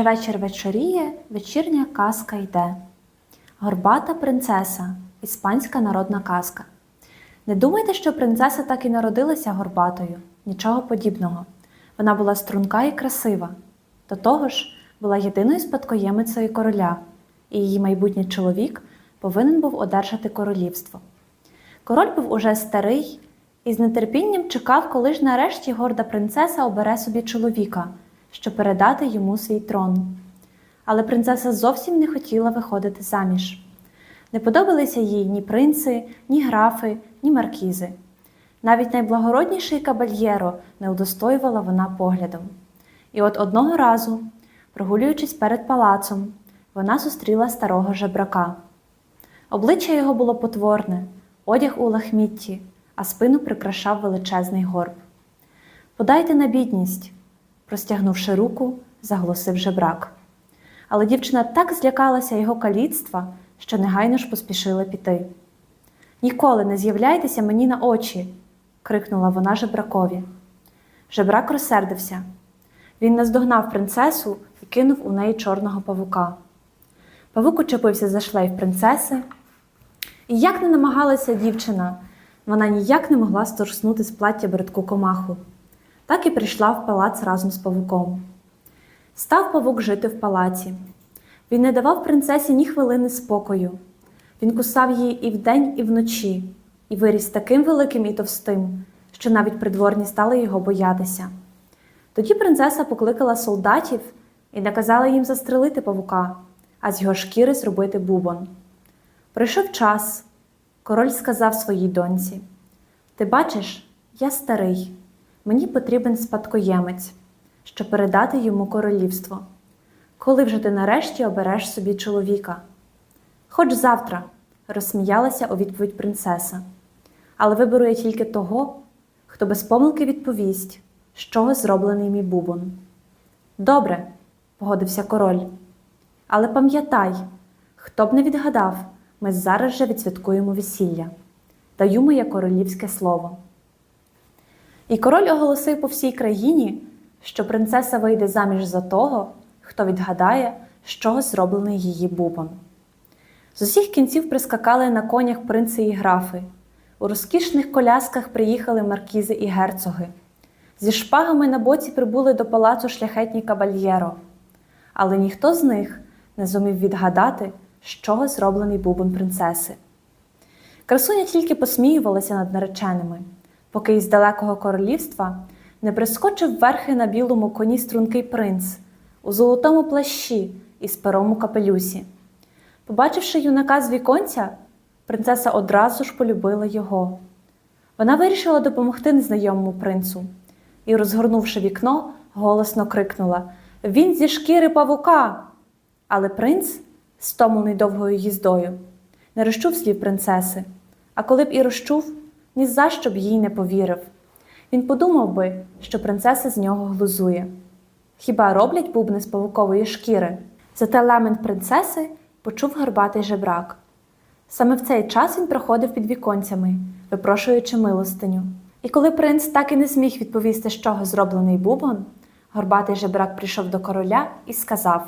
Вже вечір вечоріє, вечірня казка йде. Горбата принцеса іспанська народна казка. Не думайте, що принцеса так і народилася горбатою, нічого подібного. Вона була струнка і красива. До того ж, була єдиною спадкоємицею короля, і її майбутній чоловік повинен був одержати королівство. Король був уже старий і з нетерпінням чекав, коли ж нарешті горда принцеса обере собі чоловіка, щоб передати йому свій трон. Але принцеса зовсім не хотіла виходити заміж. Не подобалися їй ні принци, ні графи, ні маркізи. Навіть найблагородніший кабальєро не удостоювала вона поглядом. І от одного разу, прогулюючись перед палацом, вона зустріла старого жебрака. Обличчя його було потворне, одяг у лахмітті, а спину прикрашав величезний горб. Подайте на бідність, простягнувши руку, заголосив жебрак. Але дівчина так злякалася його каліцтва, що негайно ж поспішила піти. Ніколи не з'являйтеся мені на очі, крикнула вона жебракові. Жебрак розсердився. Він наздогнав принцесу і кинув у неї чорного павука. Павук учепився за шлейф принцеси, і як не намагалася дівчина, вона ніяк не могла сторснути з плаття бридку комаху. Так і прийшла в палац разом з павуком. Став павук жити в палаці. Він не давав принцесі ні хвилини спокою. Він кусав її і вдень, і вночі, і виріс таким великим і товстим, що навіть придворні стали його боятися. Тоді принцеса покликала солдатів і наказала їм застрелити павука, а з його шкіри зробити бубон. Прийшов час. Король сказав своїй доньці: Ти бачиш, я старий, мені потрібен спадкоємець, щоб передати йому королівство. Коли вже ти нарешті обереш собі чоловіка? Хоч завтра, розсміялася у відповідь принцеса, але виберу я тільки того, хто без помилки відповість, з чого зроблений мій бубон. Добре, погодився король. Але пам'ятай, хто б не відгадав, ми зараз же відсвяткуємо весілля. Даю моє королівське слово. І король оголосив по всій країні, що принцеса вийде заміж за того, хто відгадає, з чого зроблений її бубон. З усіх кінців прискакали на конях принци і графи. У розкішних колясках приїхали маркізи і герцоги. Зі шпагами на боці прибули до палацу шляхетні кабальєро. Але ніхто з них не зумів відгадати, з чого зроблений бубон принцеси. Красуня тільки посміювалася над нареченими, поки із далекого королівства не прискочив верхи на білому коні стрункий принц у золотому плащі і з капелюсі. Побачивши юнака з віконця, принцеса одразу ж полюбила його. Вона вирішила допомогти незнайомому принцу і, розгорнувши вікно, голосно крикнула Він зі шкіри павука. Але принц, стомлений довгою їздою, не розчув слів принцеси, а коли б і розчув, ні за що б їй не повірив. Він подумав би, що принцеса з нього глузує. Хіба роблять бубни з павукової шкіри? Зате лемент принцеси почув гарбатий жебрак. Саме в цей час він проходив під віконцями, випрошуючи милостиню. І коли принц так і не зміг відповісти, з чого зроблений бубон, горбатий жебрак прийшов до короля і сказав: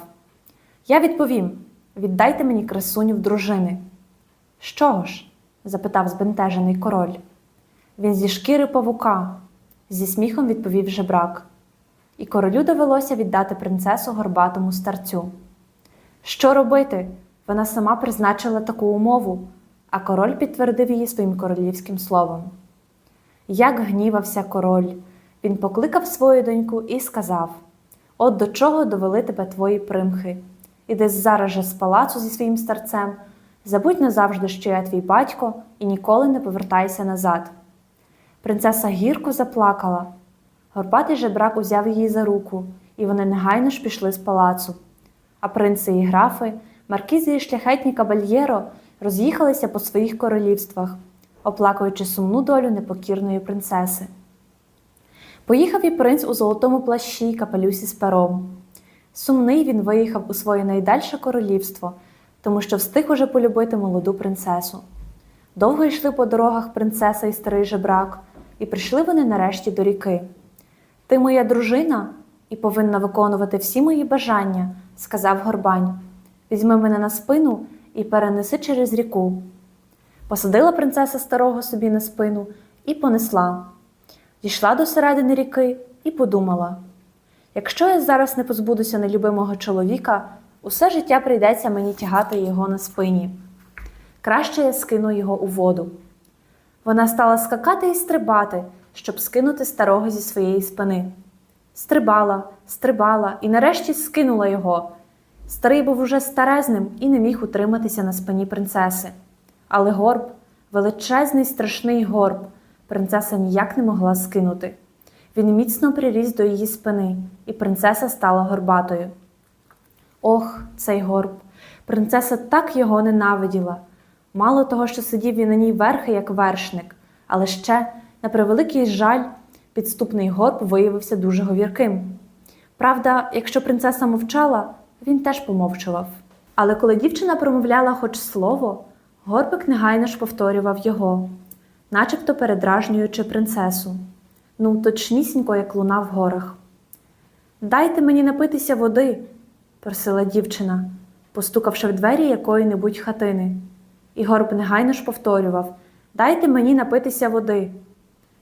Я відповім: віддайте мені красуню в дружини. З ж? запитав збентежений король. Він зі шкіри павука, зі сміхом відповів жебрак. І королю довелося віддати принцесу горбатому старцю. Що робити? Вона сама призначила таку умову, а король підтвердив її своїм королівським словом. Як гнівався король, він покликав свою доньку і сказав: От до чого довели тебе твої примхи. Іди зараз же з палацу зі своїм старцем, забудь назавжди, що я твій батько, і ніколи не повертайся назад. Принцеса гірко заплакала. Горбатий жебрак узяв її за руку, і вони негайно ж пішли з палацу. А принци і графи, маркізи і шляхетні кабальєро роз'їхалися по своїх королівствах, оплакуючи сумну долю непокірної принцеси. Поїхав і принц у золотому плащі й капелюсі з пером. Сумний він виїхав у своє найдальше королівство, тому що встиг уже полюбити молоду принцесу. Довго йшли по дорогах принцеса і старий жебрак, і прийшли вони нарешті до ріки. Ти моя дружина, і повинна виконувати всі мої бажання, сказав Горбань. Візьми мене на спину і перенеси через ріку. Посадила принцеса старого собі на спину і понесла. Дійшла до середини ріки і подумала: якщо я зараз не позбудуся нелюбимого чоловіка, усе життя прийдеться мені тягати його на спині. Краще я скину його у воду. Вона стала скакати і стрибати, щоб скинути старого зі своєї спини. Стрибала, стрибала і нарешті скинула його. Старий був уже старезним і не міг утриматися на спині принцеси. Але горб, величезний страшний горб, принцеса ніяк не могла скинути. Він міцно приріс до її спини, і принцеса стала горбатою. Ох, цей горб! Принцеса так його ненавиділа. Мало того, що сидів він на ній верхи, як вершник, але ще, на превеликий жаль, підступний горб виявився дуже говірким. Правда, якщо принцеса мовчала, він теж помовчував. Але коли дівчина промовляла хоч слово, горбик негайно ж повторював його, начебто передражнюючи принцесу. Ну, точнісінько, як луна в горах. Дайте мені напитися води, просила дівчина, постукавши в двері якої-небудь хатини. І горб негайно ж повторював Дайте мені напитися води.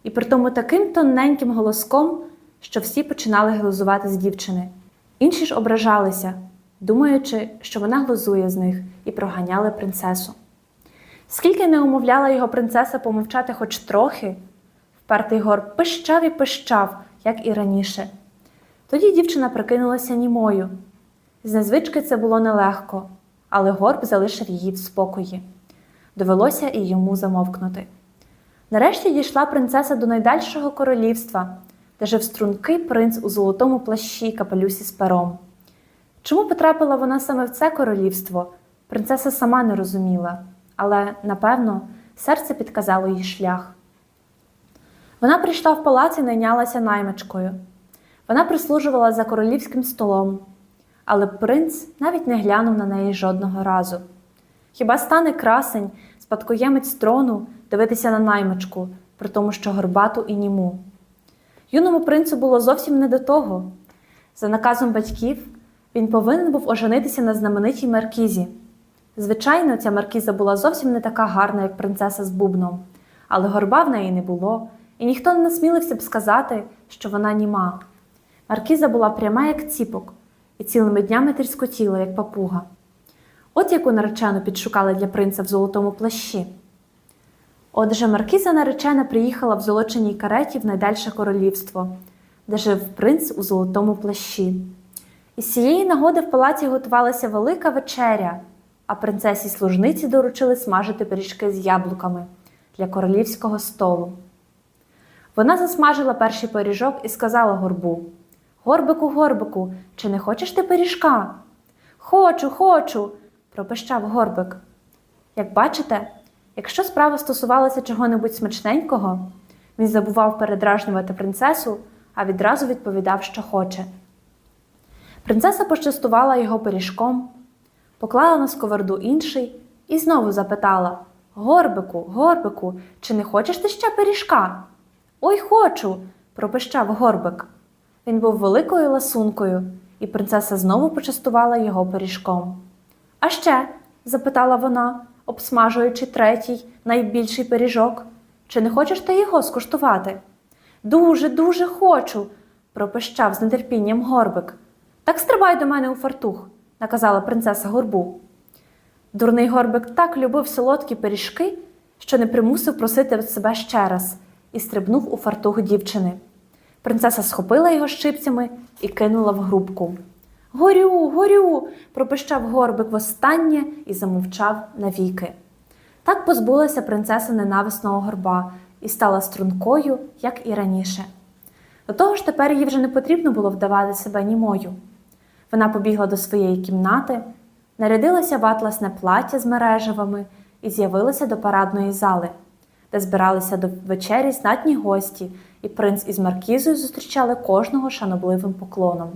І притому таким тоненьким голоском, що всі починали глузувати з дівчини. Інші ж ображалися, думаючи, що вона глузує з них, і проганяли принцесу. Скільки не умовляла його принцеса помовчати хоч трохи, впертий горб пищав і пищав, як і раніше. Тоді дівчина прикинулася німою. З незвички це було нелегко, але горб залишив її в спокої. Довелося і йому замовкнути. Нарешті дійшла принцеса до найдальшого королівства, де жив стрункий принц у золотому плащі й капелюсі з пером. Чому потрапила вона саме в це королівство, принцеса сама не розуміла, але, напевно, серце підказало їй шлях. Вона прийшла в палац і найнялася наймичкою. Вона прислужувала за королівським столом, але принц навіть не глянув на неї жодного разу. Хіба стане красень, спадкоємець трону, дивитися на наймичку, при тому, що горбату і німу? Юному принцу було зовсім не до того. За наказом батьків, він повинен був оженитися на знаменитій маркізі. Звичайно, ця маркіза була зовсім не така гарна, як принцеса з бубном, але горба в неї не було, і ніхто не насмілився б сказати, що вона німа. Маркіза була пряма, як ціпок, і цілими днями тріскотіла, як папуга. От яку наречену підшукали для принца в золотому плащі. Отже, маркіза наречена приїхала в золоченій кареті в найдальше королівство, де жив принц у золотому плащі. І з цієї нагоди в палаці готувалася велика вечеря, а принцесі служниці доручили смажити пиріжки з яблуками для королівського столу. Вона засмажила перший пиріжок і сказала горбу Горбику, горбику, чи не хочеш ти пиріжка? Хочу, хочу, пропищав горбик. Як бачите, якщо справа стосувалася чого-небудь смачненького, він забував передражнювати принцесу, а відразу відповідав, що хоче. Принцеса почастувала його пиріжком, поклала на сковороду інший і знову запитала Горбику, горбику, чи не хочеш ти ще пиріжка? Ой, хочу, пропищав горбик. Він був великою ласункою, і принцеса знову почастувала його пиріжком. А ще? запитала вона, обсмажуючи третій, найбільший пиріжок. Чи не хочеш ти його скуштувати? Дуже, дуже хочу, пропищав з нетерпінням горбик. Так стрибай до мене у фартух, наказала принцеса горбу. Дурний горбик так любив солодкі пиріжки, що не примусив просити себе ще раз і стрибнув у фартух дівчини. Принцеса схопила його щипцями і кинула в грубку. Горю, горю, пропищав горбик востаннє і замовчав навіки. Так позбулася принцеса ненависного горба і стала стрункою, як і раніше. До того ж, тепер їй вже не потрібно було вдавати себе німою. Вона побігла до своєї кімнати, нарядилася в атласне плаття з мережевами і з'явилася до парадної зали, де збиралися до вечері знатні гості, і принц із маркізою зустрічали кожного шанобливим поклоном.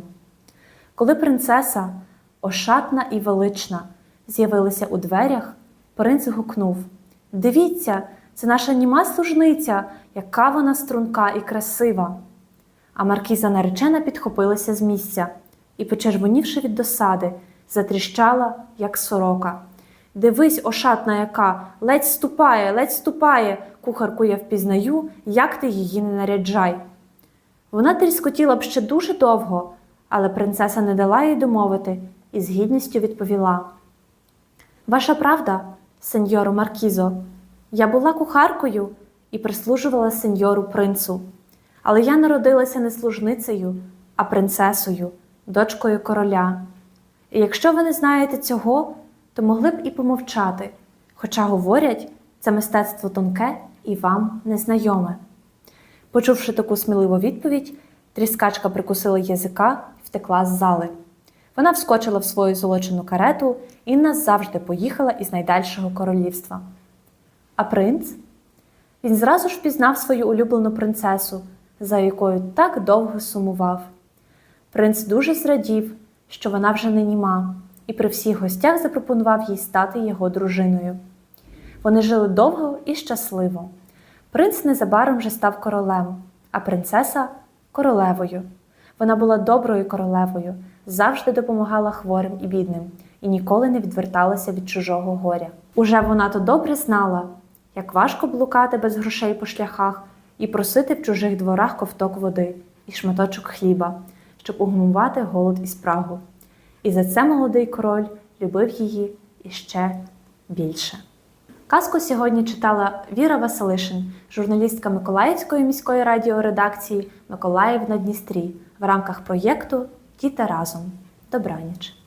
Коли принцеса, ошатна і велична, з'явилася у дверях, принц гукнув Дивіться, це наша німа служниця, яка вона струнка і красива. а маркіза наречена підхопилася з місця і, почервонівши від досади, затріщала, як сорока. Дивись, ошатна яка, ледь ступає, ледь ступає, кухарку я впізнаю, як ти її не наряджай. Вона тріскотіла б ще дуже довго, але принцеса не дала їй домовити і з гідністю відповіла. Ваша правда, сеньору Маркізо, я була кухаркою і прислужувала сеньору принцу, але я народилася не служницею, а принцесою, дочкою короля. І якщо ви не знаєте цього, то могли б і помовчати, хоча говорять, це мистецтво тонке і вам незнайоме. Почувши таку сміливу відповідь, тріскачка прикусила язика втекла з зали. Вона вскочила в свою золочену карету і назавжди поїхала із найдальшого королівства. А принц? Він зразу ж впізнав свою улюблену принцесу, за якою так довго сумував. Принц дуже зрадів, що вона вже не німа, і при всіх гостях запропонував їй стати його дружиною. Вони жили довго і щасливо. Принц незабаром вже став королем, а принцеса королевою. Вона була доброю королевою, завжди допомагала хворим і бідним і ніколи не відверталася від чужого горя. Уже вона то добре знала, як важко блукати без грошей по шляхах і просити в чужих дворах ковток води і шматочок хліба, щоб угумувати голод і спрагу. І за це молодий король любив її іще більше. Казку сьогодні читала Віра Василишин, журналістка Миколаївської міської радіоредакції Миколаїв на Дністрі в рамках проєкту Діти разом. Добраніч!